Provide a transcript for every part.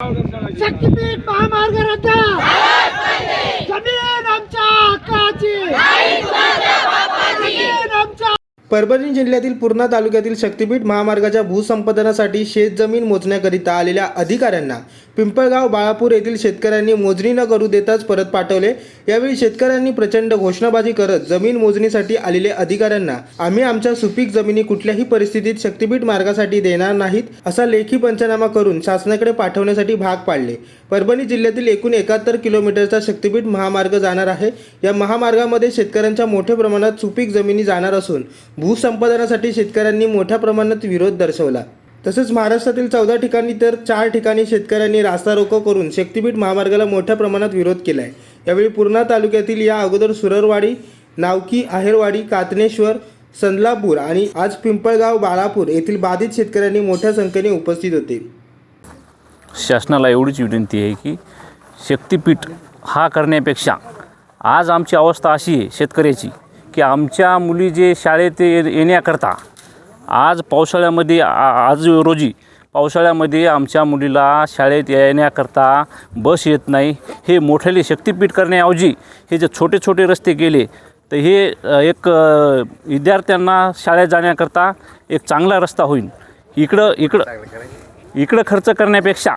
शक्तीपीठ महामार्ग रद्द! जमीन आमच्या हक्काची! जमीन आमच्या परभणी जिल्ह्यातील पूर्णा तालुक्यातील शक्तीपीठ महामार्गाच्या भूसंपादनासाठी शेतजमीन मोजण्याकरिता आलेल्या अधिकाऱ्यांना पिंपळगाव बाळापूर येथील शेतकऱ्यांनी मोजणी न करू देताच परत पाठवले. यावेळी शेतकऱ्यांनी प्रचंड घोषणाबाजी करत जमीन मोजणीसाठी आलेल्या अधिकाऱ्यांना आम्ही आमच्या सुपीक जमिनी कुठल्याही परिस्थितीत शक्तीपीठ मार्गासाठी देणार नाहीत असा लेखी पंचनामा करून शासनाकडे पाठवण्यासाठी भाग पाडले. परभणी जिल्ह्यातील एकूण एकाहत्तर किलोमीटरचा शक्तीपीठ महामार्ग जाणार आहे. या महामार्गामध्ये शेतकऱ्यांच्या मोठ्या प्रमाणात सुपीक जमिनी जाणार असून भूसंपादनासाठी शेतकऱ्यांनी मोठ्या प्रमाणात विरोध दर्शवला. तसंच महाराष्ट्रातील चौदा ठिकाणी तर चार ठिकाणी शेतकऱ्यांनी रास्ता रोको करून शक्तीपीठ महामार्गाला मोठ्या प्रमाणात विरोध केला आहे यावेळी पूर्णा तालुक्यातील या अगोदर सुररवाडी नावकी आहेरवाडी कातनेश्वर संदलापूर आणि आज पिंपळगाव बाळापूर येथील बाधित शेतकऱ्यांनी मोठ्या संख्येने उपस्थित होते. शासनाला एवढीच विनंती आहे की शक्तीपीठ हा करण्यापेक्षा आज आमची अवस्था अशी आहे शेतकऱ्याची की आमच्या मुली जे शाळेत ये- येण्याकरता आज पावसाळ्यामध्ये आ- आज रोजी पावसाळ्यामध्ये आमच्या मुलीला शाळेत येण्याकरता बस येत नाही. हे मोठ्याले शक्तीपीठ करण्याऐवजी हे जे छोटे छोटे रस्ते केले तर हे एक विद्यार्थ्यांना शाळेत जाण्याकरता एक चांगला रस्ता होईल इकडं इकडं इकडं खर्च करण्यापेक्षा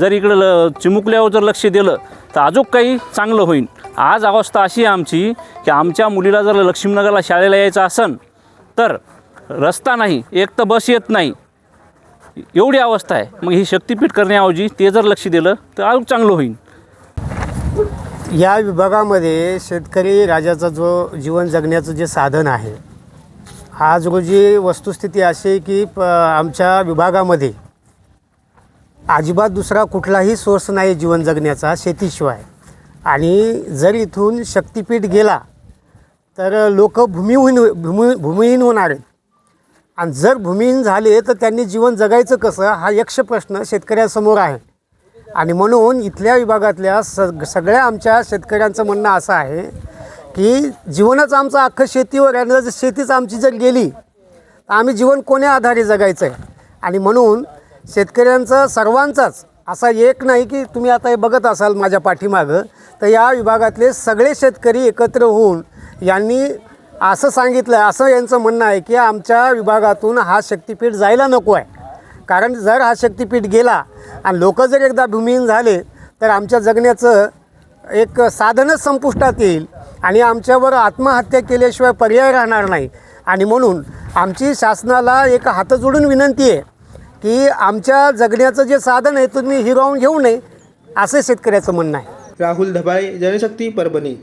जर इकडं ल चिमुकल्यावर जर लक्ष दिलं तर अजून काही चांगलं होईल आज अवस्था अशी आहे आमची की आमच्या मुलीला जर लक्ष्मीनगरला शाळेला यायचं असन तर रस्ता नाही एक तर बस येत नाही. एवढी अवस्था आहे. मग ही शक्तीपीठ करण्याऐवजी ते जर लक्ष दिलं तर अजून चांगलं होईल. या विभागामध्ये शेतकरी राजाचा जो जीवन जगण्याचं जे साधन आहे आज रोजी वस्तुस्थिती अशी आहे की प आमच्या विभागामध्ये अजिबात दुसरा कुठलाही सोर्स नाही जीवन जगण्याचा शेतीशिवाय. आणि जर इथून शक्तीपीठ गेला तर लोक भूमिहीन भूमी भूमिहीन होणार आहेत. आणि जर भूमिहीन झाले तर त्यांनी जीवन जगायचं कसं? हा यक्ष प्रश्न शेतकऱ्यासमोर आहे. आणि म्हणून इथल्या विभागातल्या सग सगळ्या आमच्या शेतकऱ्यांचं म्हणणं असं आहे की जीवनच आमचं अख्खं शेतीवर आहे. आणि जर शेतीच आमची जर गेली तर आम्ही जीवन कोण्या आधारे जगायचं आहे आणि म्हणून शेतकऱ्यांचं सर्वांचाच असा एक नाही की तुम्ही आता हे बघत असाल माझ्या पाठीमागं तर या विभागातले सगळे शेतकरी एकत्र होऊन यांनी असं सांगितलं आहे असं यांचं म्हणणं आहे की आमच्या विभागातून हा शक्तीपीठ जायला नको आहे. कारण जर हा शक्तीपीठ गेला आणि लोक जर एकदा भूमिहीन झाले तर आमच्या जगण्याचं एक साधनच संपुष्टात येईल आणि आमच्यावर आत्महत्या केल्याशिवाय पर्याय राहणार नाही. आणि म्हणून आमची शासनाला एक हात जोडून विनंती आहे की आमच्या जगण्याचं जे साधन आहे तुम्ही हिरावून घेऊ नये असं शेतकऱ्याचं म्हणणं आहे. राहुल धबाळे जनशक्ती परभणी.